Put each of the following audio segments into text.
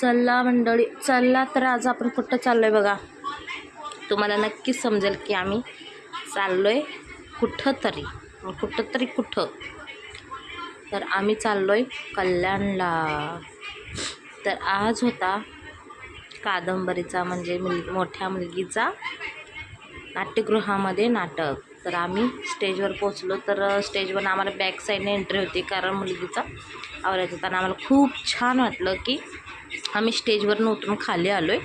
चला मंडळी चला तर आज आपण कुठं चाललो आहे बघा. तुम्हाला नक्कीच समजेल की आम्ही चाललो आहे कुठं तरी कुठं? तरी कुठं तर आम्ही चाललो आहे कल्याणला. तर आज होता कादंबरीचा म्हणजे मुल मोठ्या मुलगीचा नाट्यगृहामध्ये नाटक. तर आम्ही स्टेजवर पोचलो तर स्टेजवर आम्हाला बॅक साईडने एंट्री होती कारण मुलगीचा आवरायचं. होता आणि आम्हाला खूप छान वाटलं की आम्ही स्टेजवरून उतरून खाली आलो आहे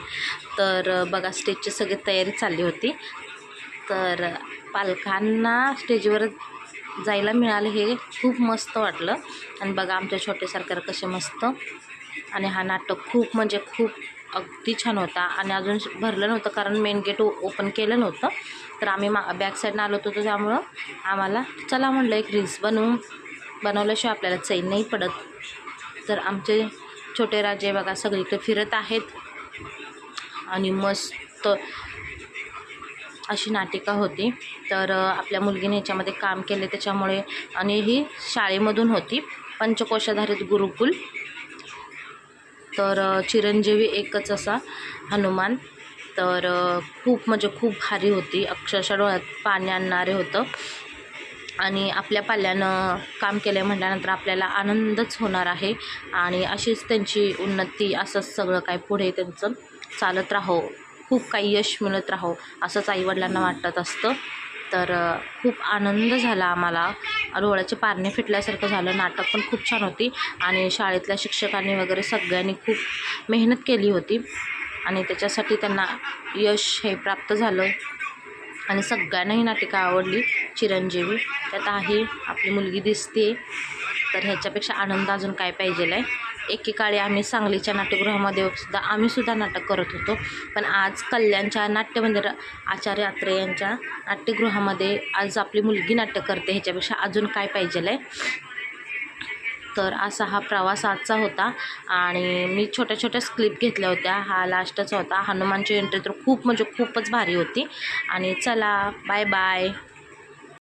तर बघा स्टेजची सगळी तयारी चालली होती. तर पालकांना स्टेजवर जायला मिळालं हे खूप मस्त वाटलं. आणि बघा आमच्या छोटे सरकार कसे मस्त. आणि हा नाटक खूप म्हणजे खूप अगदी छान होता. आणि अजून भरलं नव्हतं कारण मेन गेट ओपन केलं नव्हतं. तर आम्ही मा बॅक साईडनं आलो होतो त्यामुळं आम्हाला चला म्हणलं एक रील्स बनवून बनवल्याशिवाय आपल्याला चैन नाही पडत. तर आमचे छोटे राजे बघा सगळीकडे फिरत आहेत. आणि मस्त अशी नाटिका होती. तर आपल्या मुलगीने याच्यामध्ये काम केले त्याच्यामुळे आणि ही शाळेमधून होती. पंचकोशाधारित गुरुकुल. तर चिरंजीवी एकच असा हनुमान. तर खूप म्हणजे खूप भारी होती. अक्षरशः डोळ्यात पाणी आणणारे होतं. आणि आपल्या पाल्यानं काम केलं म्हटल्यानंतर आपल्याला आनंदच होणार आहे. आणि अशीच त्यांची उन्नती असंच सगळं काय पुढे त्यांचं चालत राहो खूप काही यश मिळत राहो असंच आईवडिलांना वाटत असतं. तर खूप आनंद झाला आम्हाला. डोळ्याचे पारणे फिटल्यासारखं झालं. नाटक पण खूप छान होती. आणि शाळेतल्या शिक्षकांनी वगैरे सगळ्यांनी खूप मेहनत केली होती. आणि त्याच्यासाठी त्यांना यश हे प्राप्त झालं. आणि सगळ्यांना ही नाटिका आवडली चिरंजीवी. त्यात आहे आपली मुलगी दिसते. तर ह्याच्यापेक्षा आनंद अजून काय पाहिजेला आहे? एकेकाळी आम्ही सांगलीच्या नाट्यगृहामध्ये सुद्धा आम्ही सुद्धा नाटक करत होतो. पण आज कल्याणच्या नाट्यमंदिर आचार्य अत्रे यांच्या नाट्यगृहामध्ये आज आपली मुलगी नाट्य करते ह्याच्यापेक्षा अजून काय पाहिजेल आहे? तर असा हा प्रवास आजचा होता. आणि मी छोट्या छोट्या क्लिप घेतल्या होत्या. हा लास्टचा होता. हनुमानची एंट्री तर खूप म्हणजे खूपच भारी होती. आणि चला बाय बाय